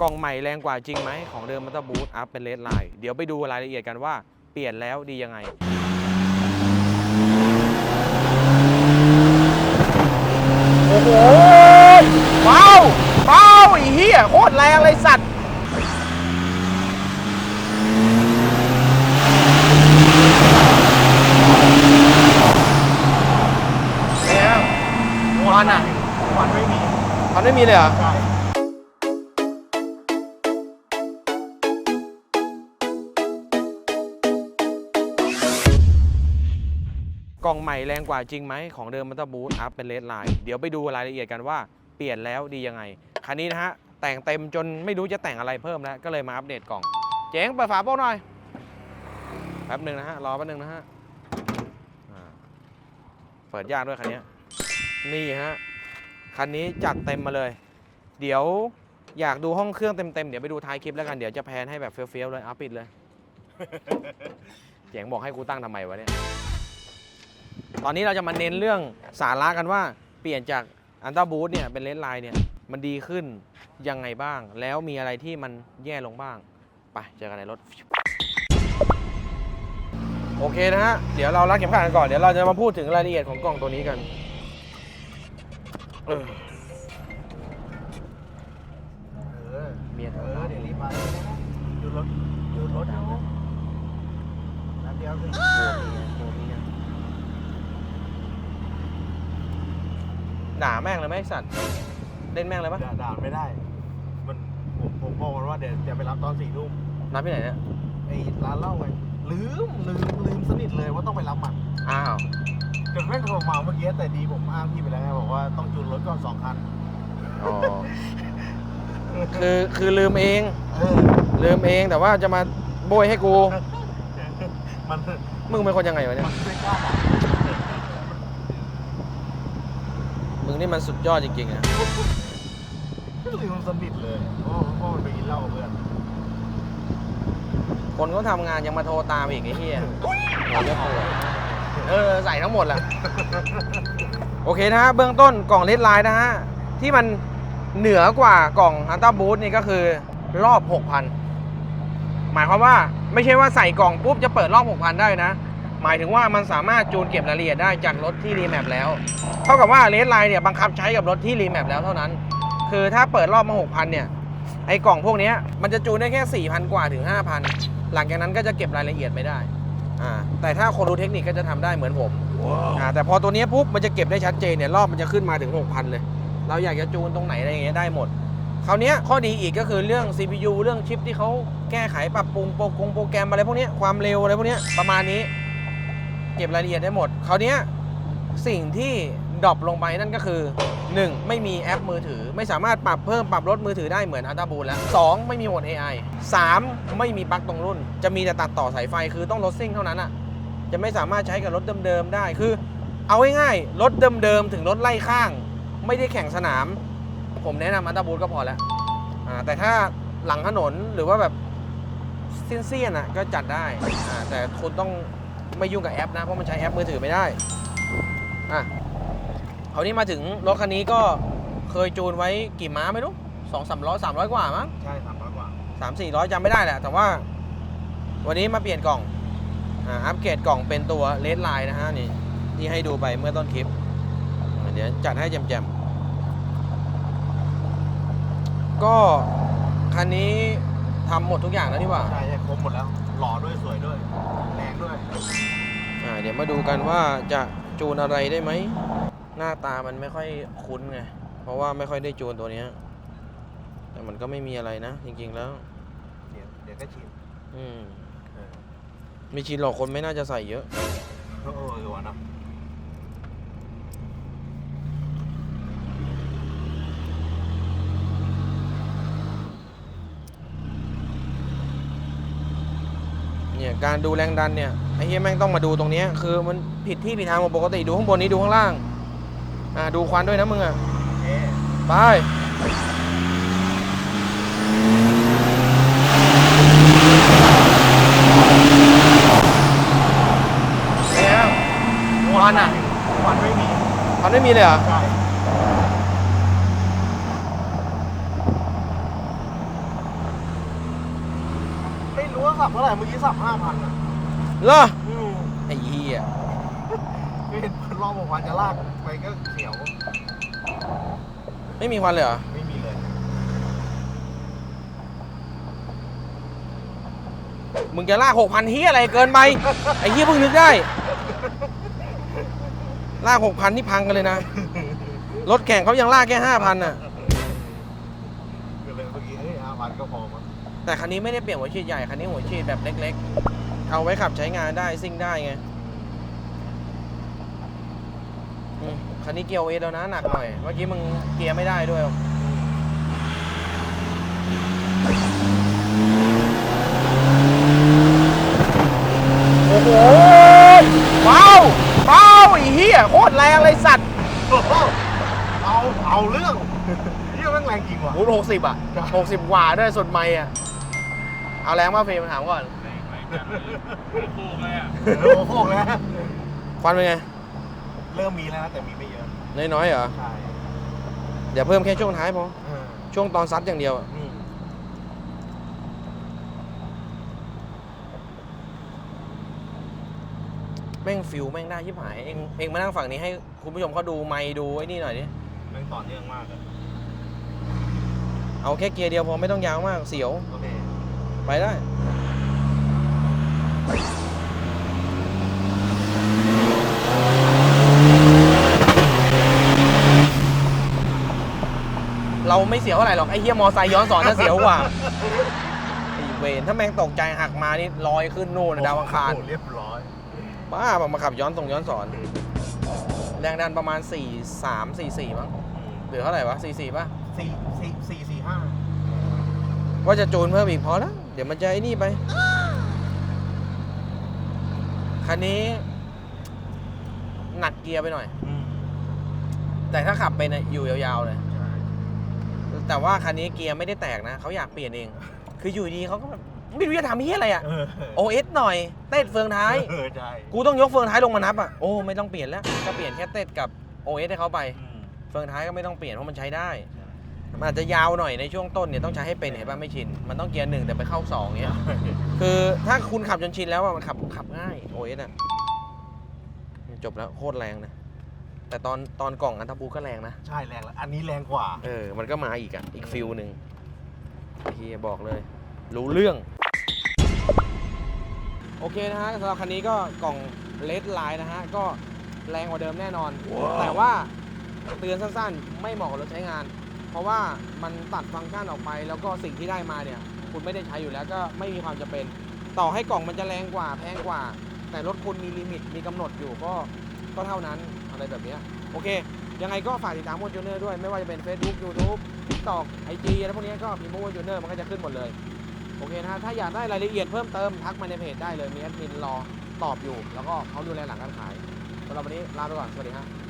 กล่องใหม่แรงกว่าจริงไหมของเดิมมันต้องบูทอัพเป็นเลดไลน์เดี๋ยวไปดูรายละเอียดกันว่าเปลี่ยนแล้วดียังไงโอ้โหเบาเบาไอ้เหี้ยโคตรแรงเลยสัตว์แล้วควันอะวันไม่มีควันไม่มีเลยเหรอ ล่องใหม่แรงกว่าจริงไหมของเดิมมันต้องบูทอัพเป็นเลดไลน์เดี๋ยวไปดูรายละเอียดกันว่าเปลี่ยนแล้วดียังไง คันนี้นะฮะ แต่งเต็มจนไม่รู้จะแต่งอะไรเพิ่มแล้ว ก็เลยมาอัปเดตกล่อง เจ๋งเปิดฝาโป๊กหน่อย แป๊บหนึ่งนะฮะ รอแป๊บหนึ่งนะฮะเปิดยากด้วยคันนี้นี่ฮะ คันนี้จัดเต็มมาเลย เดี๋ยวอยากดูห้องเครื่องเต็มๆ เดี๋ยวไปดูท้ายคลิปแล้วกัน เดี๋ยวจะแพนให้แบบเฟี้ยวๆเลยเอาปิดเลย เจ๋งบอกให้กูตั้งทำไมวะเนี่ย ตอนนี้เราจะมาเน้นเรื่องสาระกันว่าเปลี่ยนจากอันต้าบูทเนี่ยเป็นเลนไลน์เนี่ยมันดีขึ้นยังไงบ้าง แล้วมีอะไรที่มันแย่ลงบ้าง ไปเจอกันในรถ โอเคนะฮะ เดี๋ยวเรารัดเข็มขัดกันก่อน เดี๋ยวเราจะมาพูดถึงรายละเอียดของกล่องตัวนี้กันเออเมียเออเดี๋ยวรีบมาดูรถดูรถเอาน้ำเดียวคือ กลัวเมียกลัวเมีย ด่าแม่งเลยไหมไอ้สัตว์เล่นแม่งเลยปะด่าด่าไม่ได้ มันผมผมบอกมันว่าเดี๋ยวจะไปรับตอนสี่ทุ่มนับที่ไหนเนี่ยไอ้ร้านเหล้าไงลืมลืมลืมสนิทเลยว่าต้องไปรับมันอ้าวจนแม่งโทรมาเมื่อกี้แต่ดีผมอ้างพี่ไปแล้วไงบอกว่าต้องจูนรถก่อนสองคันอ๋อคือคือลืมเอง เออลืมเองแต่ว่าจะมาโบยให้กู มันมึงเป็นคนยังไงวะเนี่ย มันไม่กล้าด่า มึง นี่มันสุดยอดจริงๆนะลืมสนิทเลยเพราะเพราะมันไปกินเหล้ากับเพื่อนคนเขาทำงานยังมาโทรตามอีกไอ้เหี้ยเราจะปวดเออใส่ทั้งหมดแหละโอเคนะฮะเบื้องต้นกล่องเลดไลน์นะฮะ ที่มันเหนือกว่ากล่องอันต้าบูทนี่ก็คือรอบ 6,000 หมายความว่าไม่ใช่ว่าใส่กล่องปุ๊บจะเปิดรอบ 6,000 ได้นะ หมายถึงว่ามันสามารถจูนเก็บรายละเอียดได้จากรถที่รีแมปแล้ว เท่ากับว่าเลดไลน์เนี่ยบังคับใช้กับรถที่รีแมปแล้วเท่านั้น คือถ้าเปิดรอบมา 6,000 เนี่ย ไอ้กล่องพวกเนี้ยมันจะจูนได้แค่ 4,000 กว่าถึง 5,000 หลังจากนั้นก็จะเก็บรายละเอียดไม่ได้อ่าแต่ถ้าคนรู้เทคนิคก็จะทำได้เหมือนผมอ่าแต่พอตัวเนี้ยปุ๊บมันจะเก็บได้ชัดเจนเนี่ยรอบมันจะขึ้นมาถึง 6,000 เลย เราอยากจะจูนตรงไหนอะไรอย่างเงี้ยได้หมดคราวเนี้ยข้อดีอีกก็คือเรื่อง CPU เรื่องชิปที่เขาแก้ไขปรับปรุงโปรกงโปรแกรมอะไรพวกเนี้ยความเร็วอะไรพวกเนี้ยประมาณนี้ เก็บรายละเอียดได้หมดคราวเนี้ยสิ่งที่ดรอปลงไปนั่นก็คือ 1. ไม่มีแอปมือถือ ไม่สามารถปรับเพิ่มปรับลดมือถือได้เหมือนอัลต a บูลแล้ว 2. ไม่มีโหมด AI 3. ไม่มีปลั๊กตรงรุ่น จะมีแต่ตัดต่อสายไฟคือต้องรถซิ่งเท่านั้นอะจะไม่สามารถใช้กับรถเดิมๆได้คือ เอาง่ายๆรถเดิมๆถึงรถไล่ข้าง ไม่ได้แข่งสนาม ผมแนะนำอัลต a บูลก็พอแล้วอ่าแต่ถ้าหลังถนนหรือว่าแบบเซียนๆอะก็จัดได้แต่คุณต้อง ไม่ยุ่งกับแอปนะ เพราะมันใช้แอปมือถือไม่ได้ อะคราวนี้มาถึงรถคันนี้ก็เคยจูนไว้กี่ม้าไม่รู้สองสามร้อยสามร้อยกว่ามั้งใช่สามร้อยกว่าสามสี่ร้อยจำไม่ได้แหละ แต่ว่า วันนี้มาเปลี่ยนกล่อง อ่า อัปเกรดกล่องเป็นตัวเลดไลน์นะฮะนี่ที่ให้ดูไปเมื่อต้นคลิปอ่าเดี๋ยวจัดให้แจมๆก็คันนี้ ทำหมดทุกอย่างแล้วนี่หว่า ใช่ใช่ครบหมดแล้ว หล่อด้วยสวยด้วย แรงด้วย อ่าเดี๋ยวมาดูกันว่าจะจูนอะไรได้ไหม หน้าตามันไม่ค่อยคุ้นไง เพราะว่าไม่ค่อยได้จูนตัวเนี้ย แต่มันก็ไม่มีอะไรนะ จริงๆแล้ว เดี๋ยวเดี๋ยวก็ชิมอืมเออมีชินหรอกคนไม่น่าจะใส่เยอะ โอ้โหหัวนะ เนี่ยการดูแรงดันเนี่ยไอ้เหี้ยแม่งต้องมาดูตรงเนี้ยคือมันผิดที่ผิดทางกว่าปกติดูข้างบนนี้ดูข้างล่างอ่าดูควันด้วยนะมึงอะเอ๊ะไปแล้วควันอะควันไม่มีควันไม่มีเลยเหรอใช่ รู้ว่าสับเท่าไหร่เมื่อกี้สับห้าพันอะเหรออืมไอ้เหี้ยไม่เห็นรอบบอกว่าจะลากไปก็เขียว ไม่มีควันเลยเหรอ ไม่มีเลย มึงจะลากหกพันเฮียอะไรเกินไป ไอ้เฮียเพิ่งนึกได้ ลากหกพันนี่พังกันเลยนะ รถแข่งเขายังลากแค่ห้าพันน่ะ ก็เลยเมื่อกี้เฮ้ยห้าพันก็พอมั้ง แต่คันนี้ไม่ได้เปลี่ยนหัวฉีดใหญ่คันนี้หัวฉีดแบบเล็ก ๆ เอาไว้ขับใช้งานได้ซิ่งได้ไงอืมคันนี้เกียร์เอสแล้วนะหนักหน่อย เมื่อกี้มึงเกียร์ไม่ได้ด้วยโอ้โหเบาเบาไอ้เหี้ยโคตรแรงเลยสัตว์โอ้โหเอาเอาเรื่องนี่แม่งแรงจริงว่ะหูหกสิบอะหกสิบกว่าด้วยสุดไม่อะ เอาแรงมาเฟรมถามก่อนโอ้โหแล้วควันเป็นไง เริ่มมีแล้วนะแต่มีไม่เยอะน้อยๆเหรอ ใช่เดี๋ยวเพิ่มแค่ช่วงท้ายพอ เออช่วงตอนซัดอย่างเดียวอะอืมแม่งฟิลแม่งได้ชิบหาย เองเองมานั่งฝั่งนี้ให้คุณผู้ชมเขาดูไมค์ดูไอ้นี่หน่อยดิ แม่งต่อเนื่องมากเลยเอาแค่เกียร์เดียวพอไม่ต้องยาวมากเสียว โอเค ไปได้เราไม่เสียวอะไรหรอกไอ้เฮียมอไซค์ย้อนสอนจะเสียวกว่าไอ้เวนถ้าแม่งตกใจหักมานี่ลอยขึ้นนู่นนะดาวอังคารโโหเรียบร้อยบ้าบอกมาขับย้อนส่งย้อนสอน แรงดันประมาณ 4 3 4 4มั้งหรือเท่าไหร่วะ4 4ป่ะสี่สี่สี่สี่ห้า ว่าจะจูนเพิ่มอีกพอแล้ว เดี๋ยวมันจะไอ้นี่ไป คันนี้ หนักเกียร์ไปหน่อยอืมแต่ถ้าขับเป็นอะอยู่ยาวๆเลยใช่แต่ว่าคันนี้เกียร์ไม่ได้แตกนะ เขาอยากเปลี่ยนเอง คืออยู่ดีเขาก็แบบไม่รู้จะทำเฮียอะไรอะเออโอเอสหน่อย เต้นเฟืองท้ายเออใช่กูต้องยกเฟืองท้ายลงมานับอะโอ้ไม่ต้องเปลี่ยนแล้ว ก็เปลี่ยนแค่เต้นกับโอเอสให้เขาไปอืมเฟืองท้ายก็ไม่ต้องเปลี่ยนเพราะมันใช้ได้ใช่ มันอาจจะยาวหน่อยในช่วงต้นเนี่ยต้องใช้ให้เป็นเห็นป่ะไม่ชิน มันต้องเกียร์หนึ่งแต่ไปเข้าสองเงี้ย คือถ้าคุณขับจนชินแล้วอะมันขับขับง่ายโอเอสอะจบแล้วโคตรแรงนะแต่ตอนตอนกล่องอันทับูก็แรงนะ ใช่แรงแล้วอันนี้แรงกว่า เออ มันก็มาอีกอะอีกฟิลหนึ่งเฮียบอกเลย รู้เรื่อง โอเคนะฮะสำหรับคันนี้ก็กล่องเลดไลน์นะฮะ ก็แรงกว่าเดิมแน่นอน แต่ว่าเตือนสั้นๆ ไม่เหมาะกับรถใช้งาน เพราะว่ามันตัดฟังก์ชันออกไป แล้วก็สิ่งที่ได้มาเนี่ย คุณไม่ได้ใช้อยู่แล้วก็ไม่มีความจำเป็น ต่อให้กล่องมันจะแรงกว่าแพงกว่า แต่รถคุณมีลิมิตมีกำหนดอยู่ก็ก็เท่านั้นอะไรแบบนี้โอเค ยังไงก็ฝากติดตามมวนจูเนอร์ด้วย ไม่ว่าจะเป็น Facebook YouTube TikTok IG อะไรพวกนี้ก็พิมพ์มวนจูเนอร์มันก็จะขึ้นหมดเลย โอเคนะฮะถ้าอยากได้รายละเอียดเพิ่มเติมทักมาในเพจได้เลยมีแอดมินรอตอบอยู่ แล้วก็เขาดูแลหลังการขายสำหรับวันนี้ลาไปก่อนสวัสดีครับ